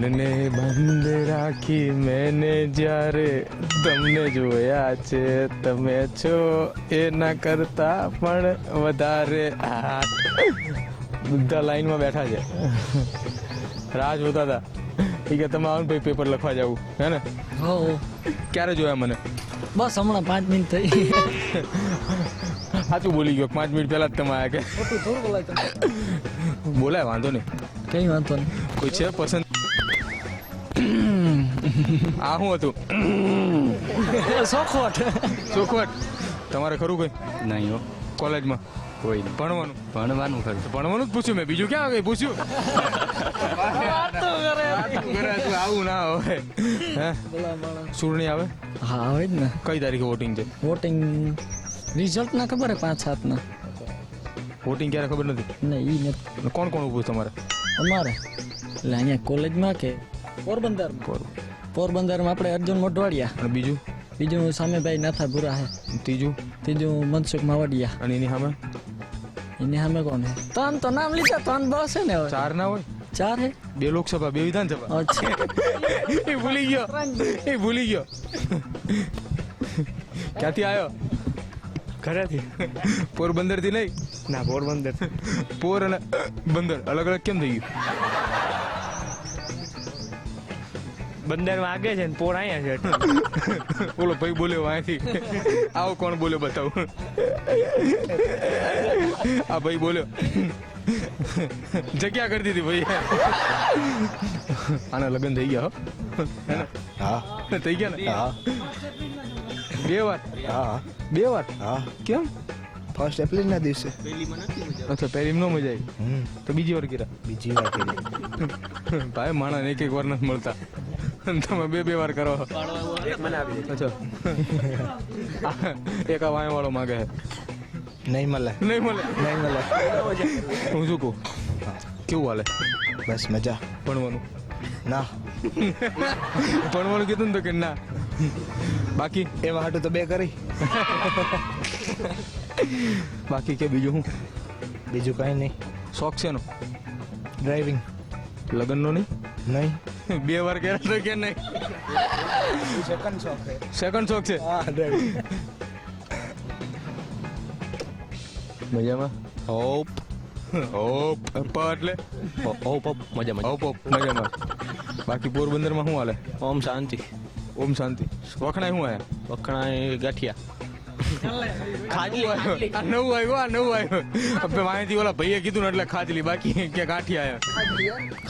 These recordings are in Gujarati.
મનને બંધ રાખી મેને જ્યારે તમને જોયા છે તમે છો એના કરતા પણ વધારે. બધા લાઈનમાં બેઠા છે. રાહ જોતા હતા. એ કે તમે આવો ને ભાઈ પેપર લખવા જવું. હે ને? હો ક્યારે જોયા મને? બસ હમણાં પાંચ મિનિટ થઈ. સાચું બોલી ગયો પાંચ મિનિટ પહેલા જ તમે આવ્યા કે? બોલાય વાંધો નહીં. કઈ વાંધો નહીં. કોઈ છે પસંદ? આ શું હતું? સોખવટ ચોખવટ. તમારે ખરું કોઈ? નહીં હો. કોલેજમાં? કોઈ નહીં. ભણવાનું? ભણવાનું ખરું. ભણવાનું જ પૂછ્યું મેં. બીજું ક્યાં કઈ પૂછ્યું? આવું ના હોય. હે? ચૂંટણી આવે? હા આવે જ ને. કઈ તારીખે વોટિંગ છે? વોટિંગ રિઝલ્ટ ના ખબર હે પાંચ સાત ના. વોટિંગ ક્યારે ખબર નથી? નહીં ઈ નથી. કોણ કોણ ઊભું છે તમારે? અમારે. એટલે અહીંયા કોલેજમાં કે પોરબંદર પોરબંદરમાં આપણે અર્જુન મોટવાડિયા અને બીજું? બીજું સામેભાઈ નાથા ભૂરા હે. ત્રીજું? ત્રીજું મનસુખ માવડિયા. અને એની સામે? એની સામે કોણ હે? ત્રણ તો નામ લીધા ત્રણ બસ છે ને હવે. ચાર ના હોય? ચાર હે? બે લોકસભા બે વિધાનસભા. અચ્છા. એ ભૂલી ગયો. એ ભૂલી ગયો. ક્યાંથી આવ્યો ઘરેથી. પોરબંદરથી નહીં? ના પોરબંદર. પોર અને બંદર. અલગ અલગ કેમ થઈ ગયું? બંદરમાં વાગે છે ને પોર અહીંયા છે બોલો ભાઈ બોલ્યો અહીંથી આવો કોણ બોલ્યો બતાવો? આ ભાઈ બોલ્યો. જગ્યા કરી દીધી ભાઈ. આના લગ્ન થઈ ગયા હો. હા થઈ ગયા ને? હા. બે વાર? હા. બે વાર? હા. કેમ? ફર્સ્ટ એપ્રિલ ના દિવસે. અચ્છા પહેલી નો મજા આવી. હમ. તો બીજી વાર કર્યા. બીજી વાર કરી ભાઈ માણસ એક એક વાર નથી મળતા. તમે બે બે વાર કરો. અચ્છા. એક આ વાય વાળો માગે નહીં મળે. નહીં મળે? નહીં મળે. હું શું કહું? કેવું હાલે? બસ મજા. ભણવાનું. ના. ભણવાનું કીધું ને તો કે ના. બાકી? એમાં હાટું તો બે કરી. બાકી કે બીજું શું? બીજું કઈ નહીં. શોખ છે નો ડ્રાઇવિંગ લગ્નનો નહીં? નહીં. બે વાર કર્યા તો કે નહીં? સેકન્ડ શોખ છે. સેકન્ડ શોખ છે? હા મજામાં? હોપ. ઓપ પ એટલે? Hope hope. મજામાં. મજા ઓપ ઓપ મજામાં. બાકી પોરબંદરમાં શું હાલે? ઓમ શાંતિ. ઓમ શાંતિ. વખણાય શું આયા વખણાય ગાંઠિયા. ખાજલી આ નવું આવ્યું આ નવું આવ્યું. આપણે માહિતી ઓલા ભાઈએ કીધું ને એટલે ખાજલી બાકી કે કાઠી આવ્યા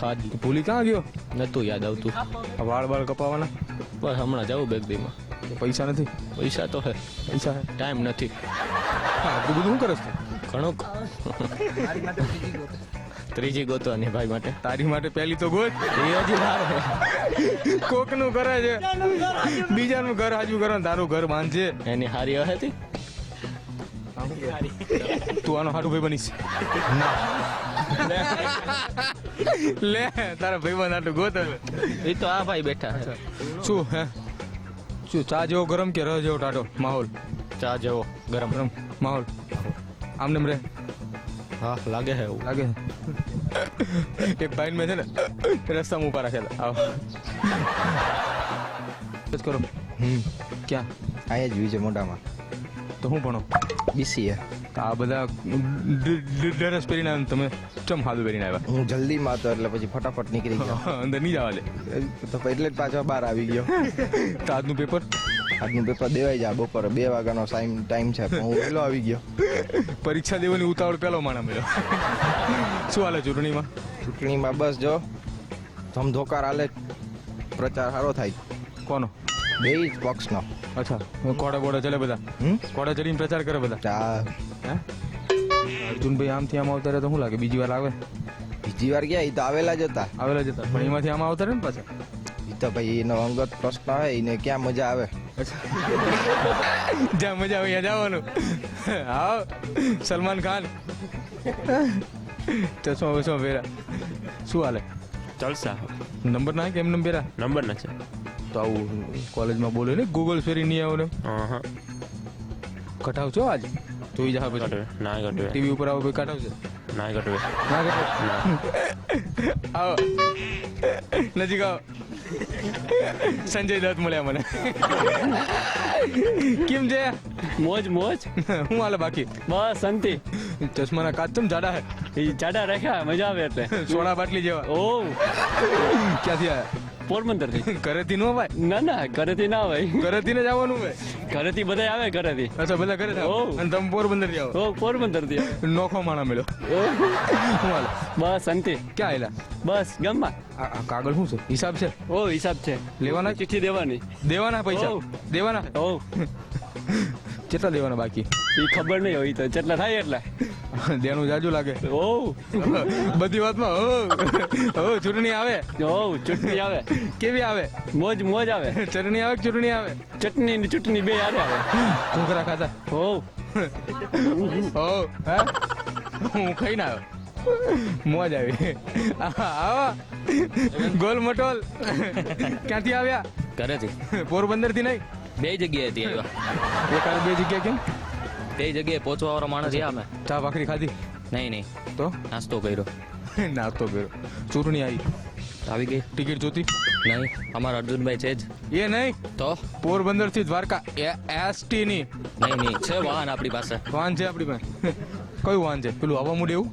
ખાધી ભૂલી ક્યાં ગયો? નતું યાદ આવતું. વાળ વાળ કપાવાના? બસ હમણાં જાઉં બેગ દીમાં પૈસા નથી? પૈસા તો હે. પૈસા હે? ટાઈમ નથી. હા બધું શું કરસ તું? ઘણું ત્રીજી ગોતવાની ભાઈ માટે. તારી માટે પહેલી તો ગોત. કોક. કોકનું કરે છે બીજાનું ઘર હાજુ કરે. ને તારું ઘર બાંધજે. એની હારી હતી? તું આનો હારું ભાઈ બનીશ લે તારા ભાઈ બંધ આટલું ગોત એ તો આ ભાઈ બેઠા શું હે? શું ચા જેવો ગરમ કે રહ જેવો ટાટો માહોલ. ચા જેવો ગરમ. ગરમ. માહોલ. આમને રે હા લાગે છે એવું. લાગે એ ભાઈ મેં છે ને રસ્તામાં ઉપર રાખેલા આવો. જ કરો. હમ. ક્યાં? અહીંયા જ વિજય મોઢામાં. તો હું ભણો? બીસીએ આ બધા ડ્રેસ પહેરીને આવ્યા તમે ચમ હાદું પહેરીને આવ્યા? હું જલ્દીમાં હતો એટલે પછી ફટાફટ નીકળી ગયો. અંદર નહીં જવા દે. તો એટલે જ પાછો બહાર આવી ગયો. તો આજનું પેપર? આજનું પેપર દેવાઈ જાય બપોરે. બે વાગ્યાનો ટાઈમ ટાઈમ છે. પણ હું વહેલો આવી ગયો. પરીક્ષા દેવાની ઉતાવળ પહેલો માણા મળ્યો શું હાલે ચૂંટણીમાં? ચૂંટણીમાં બસ જો ધમધોકાર હાલે પ્રચાર સારો થાય. કોનો? બે જ પક્ષનો. અચ્છા કોડા બોડા ચલે બધા? કોડા ચડીને પ્રચાર કરે બધા? ચા હે? અર્જુનભાઈ આમથી આમ આવતા રહે તો શું લાગે? બીજી વાર આવે? બીજી વાર ગયા એ તો આવેલા જ હતા. આવેલા જતા પણ એમાંથી આમ આવતા રહે ને પાછા? એ તો ભાઈ એનો અંગત પ્રશ્ન હોય એને ક્યાં મજા આવે? જ્યાં મજા આવે ત્યાં જવાનું. આવો સલમાન ખાન. ચશ્મા વસમા પહેરા શું હાલે? જલસા. નંબર ના કે એમ નંબર પહેરા નંબર ના છે. તો આવું કોલેજમાં બોલ્યો ને ગૂગલ ફેરી નહીં આવો ને હા. કટાવ છો આજ? જોઈ જા પછી. ના કટાવ ટીવી ઉપર આવો કોઈ કઢાવશે ના કટવે ના કઢાવ આવો નજીક આવો સંજય દત્ત મળ્યા મને કેમ છે મોજ મોજ હું હાલે બાકી બસ શાંતિ ચશ્માના કાચ ચમ જાડા હે એ જાડા રાખ્યા મજા આવે એટલે સોડા બાટલી જેવા ઓ ક્યાંથી આયા પોરબંદરથી ઘરેથી નો ભાઈ ના ના ઘરેથી ના હોય. ઘરેથી ને જવાનું ભાઈ ઘરેથી બધા આવે ઘરેથી. અચ્છા બધા ઘરે. અને તમે પોરબંદરથી આવો? પોરબંદરથી નોખો માણા મળ્યો. બસ શાંતિ. ક્યાં આયલા? બસ ગામમાં. કાગળ શું છે? હિસાબ છે? ઓ હિસાબ છે. લેવાના? ચિઠ્ઠી દેવાની. દેવાના પૈસા. દેવાના? ઓ કેટલા દેવાના બાકી? એ ખબર નહીં હોય તો જેટલા થાય એટલા. દેનું જાજુ લાગે. ઓ બધી વાતમાં ઓ ઓ ચૂંટણી આવે. ઓ ચૂંટણી આવે. કેવી આવે? મોજ મોજ આવે. ચટણી આવે ચૂંટણી આવે? ચટણી ને ચૂંટણી બે હારે આવે. ઘોઘરા ખાતા ઓ ઓ હે? હું ખાઈને આવ્યો. મોજ આવી. આવો. ગોલ મટોલ ક્યાંથી આવ્યા? ઘરેથી. પોરબંદરથી નહીં? બે જગ્યાએથી આવ્યા કાલે બે જગ્યા કેમ? બે જગ્યાએ પહોંચવા વાળા માણસ રહ્યા અમે. ચા ભાખરી ખાધી? નહીં નહીં. તો? નાસ્તો કર્યો. નાસ્તો કર્યો. ચૂંટણી આવી. આવી ગઈ? ટિકિટ જોતી? નહીં. અમારા અર્જુનભાઈ છે જ. એ નહીં? તો? પોરબંદરથી દ્વારકા. એસટી ની નહીં નહીં. છે વાહન આપણી પાસે. વાહન છે આપણી પાસે. કયું વાહન છે? પેલું હવા મૂડ એવું?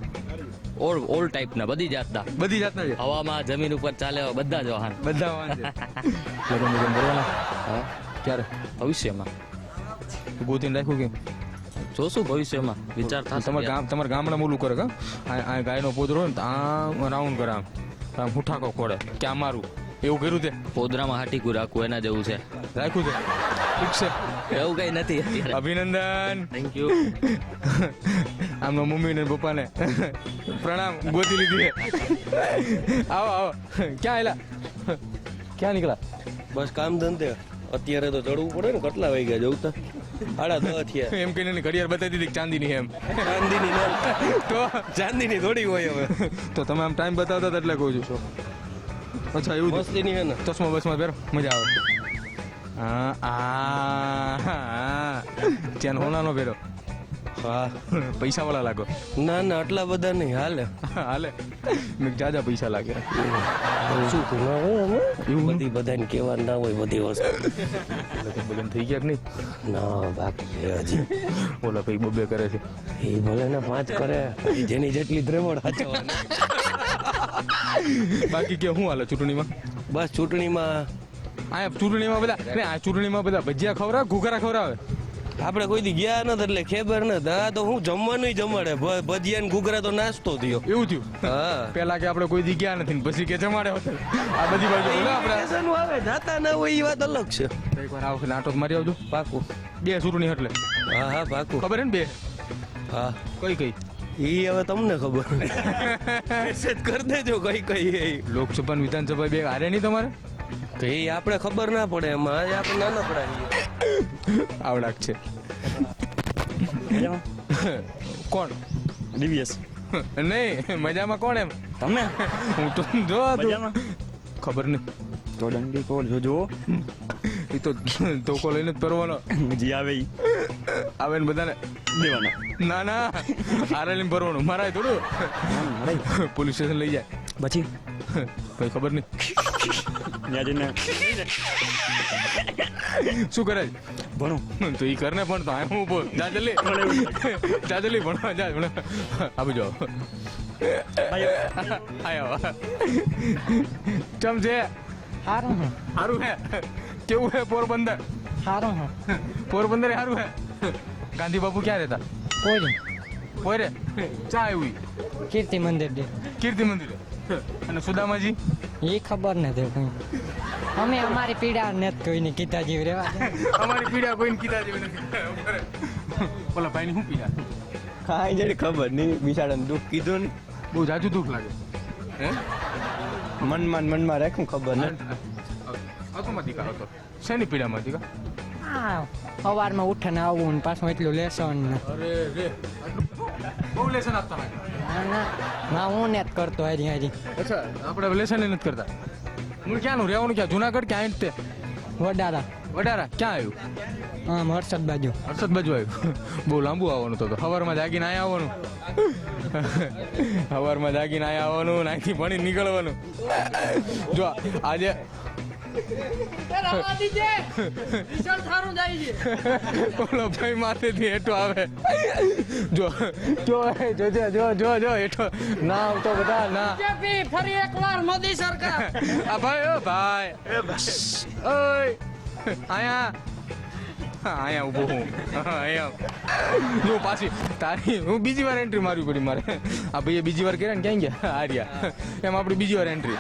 ઓલ ઓલ ટાઈપના બધી જાતના. બધી જાતના છે? હવામાં જમીન ઉપર ચાલે બધા જ વાહન. બધા વાહન છે. લગન લગન કરવાના? હા. ક્યારે? ભવિષ્યમાં. ગોતીને રાખ્યું કે જોશું ભવિષ્યમાં વિચાર થાય તમારા ગામ તમારે ગામડા મૂલું કરે કે આ ગાયનો પોદરો હોય ને આ આમ રાઉન્ડ કરે આમ. આમ હુઠાકો ખોડે કે આ મારું. એવું કર્યું તે? પોદરામાં હાટીકું રાખવું એના જેવું છે. રાખ્યું છે ઠીક છે. એવું કઈ નથી અભિનંદન. થેન્ક યુ આમનો મમ્મી ને પપ્પાને. પ્રણામ ગોતી લીધી આવો આવો. ક્યાં આવેલા ક્યાં નીકળ્યા? બસ કામ ધંધે. અત્યારે તો ચડવું પડે ને કેટલા વાગ્યા જવું તો આડા દસ થયા. એમ કહીને ઘડિયાળ બતાવી દીધી ચાંદીની એમ. ચાંદીની ના. તો ચાંદીની થોડી હોય હવે. તો તમે આમ ટાઈમ બતાવતા હતા એટલે કહું છું. અચ્છા એવું મસ્તી મસ્તીની હે ને. ચશ્મા બસમાં પહેરો. મજા આવે. હા આ ચેન હોનાનો પહેરો. હા પૈસા વાળા લાગો. ના ના આટલા બધા નહીં હાલે. હાલે. મેં જાજા પૈસા લાગે. શું તું ના હોય અમે એવું બધી બધાને કહેવા ના હોય બધી વસ્તુ. બગન થઈ ગયા કે નહીં? ના બાકી છે હજી. ઓલા ભાઈ બબે કરે છે. એ ભલે ને પાંચ કરે જેની જેટલી દ્રેવડ હાચવાની બાકી કે શું હાલે ચૂંટણીમાં? બસ ચૂંટણીમાં આ ચૂંટણીમાં બધા આ ચૂંટણીમાં બધા ભજીયા ખવડાવે ઘૂઘરા ખવડાવે? આપણે કોઈ દી ગયા નથી એટલે ખબર નથી. આ તો હું જમવાનું જમાડે. ભજીયા ને ઘૂઘરા તો નાસ્તો થયો. એવું થયું? હા. પેલા કે આપણે કોઈ દી ગયા નથી ને પછી કે જમાડે આ બધી બાજુ આપણે. આવે જાતા ના હોય એ વાત અલગ છે. એકવાર આ વખતે મારી આવજો. પાકું. બે ચૂંટણી એટલે હા હા પાકું. ખબર હે ને બે? હા. કઈ કઈ? એ હવે તમને ખબર. મેસેજ કરી દેજો કઈ કઈ એ. લોકસભા વિધાનસભા બે હારે નહીં તમારે? તો એ આપણે ખબર ના પડે એમાં. આપણે નાના પડાવીએ આવડાક છે. કોણ? ડીવીએસ નહીં મજામાં કોણ એમ? તમે હું તો જો ખબર નહીં. તો ડંડી કોલ જોજો એ તો ધોકો લઈને જ પરવાનો જી આવે આવે ને બધાને? દેવાના. ના ના. આરે લઈને ભરવાનું મારા થોડું. પોલીસ સ્ટેશન લઈ જાય. પછી? કોઈ ખબર નહીં. ત્યાં જઈને શું કરે? ભણું. તો એ કરને પણ તો આ હું બોલ જા જલ્દી. જા જલ્દી ભણવા જા ભણવા આપી જાઓ આયો ચમ છે? હારું હે. હારું હે? કેવું હે પોરબંદર? હારું હે. પોરબંદર સારું હે? ગાંધી બાપુ ક્યાં રહેતા? કોઈ પોરે ચા આવી કીર્તિ મંદિર દે. કીર્તિ મંદિર. અને સુદામાજી? એ ખબર નથી કઈ. અમે અમારી પીડા ને કોઈને કીધા જેવી રેવા અમારી પીડા કોઈને કીધા જેવી નથી. ઓલા ભાઈની શું પીડા? કાંઈ જડી ખબર નહીં. બિચારાને દુઃખ કીધું ને બહુ જાજુ દુઃખ લાગે. હે? મનમાં ને મનમાં રાખું ખબર નથી autoમાં દીકા હતો શેની પીડામાં દીકા આ સવારમાં ઉઠીને આવવું ને પાછું એટલું લેસન ને. અરે રે. બહુ લેસન આપતા લાગે. ના હું ને જ કરતો હારી હારી અચ્છા આપણે લેસન નથી કરતા. હું ક્યાંનું રહેવાનું ક્યાં? જુનાગઢ ક્યાં તે? વડારા. વડારા ક્યાં આવ્યું હા હર્ષદ બાજુ. હર્ષદ બાજુ આવ્યું બહુ લાંબુ આવવાનું તો સવારમાં જાગીને અહીંયા આવવાનું. સવારમાં જાગીને અહીંયા આવવાનું નાખી ભણી નીકળવાનું. જો આજે ઓલો ભાઈ માથેથી હેઠો આવે. જો જો જોજે જો જો જો હેઠો. ના આવતો બધા ના. ફરી એકવાર મોદી સરકાર. આ ભાઈ ઓ ભાઈ. ઓય. આયા અહીંયા ઊભો હું. અહીંયા જો પાછી તારી હું બીજી વાર એન્ટ્રી મારવી પડી મારે. આ ભાઈએ બીજી વાર કર્યા ને ક્યાં ગયા? હાર્યા એમ આપણી બીજી વાર એન્ટ્રી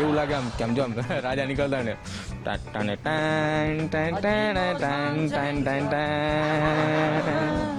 એવું લાગે આમ કેમ જો આમ રાજા નીકળતા ને. ટા ટાને ટાન ટાન ટાન ટાન ટાન ટાન ટાન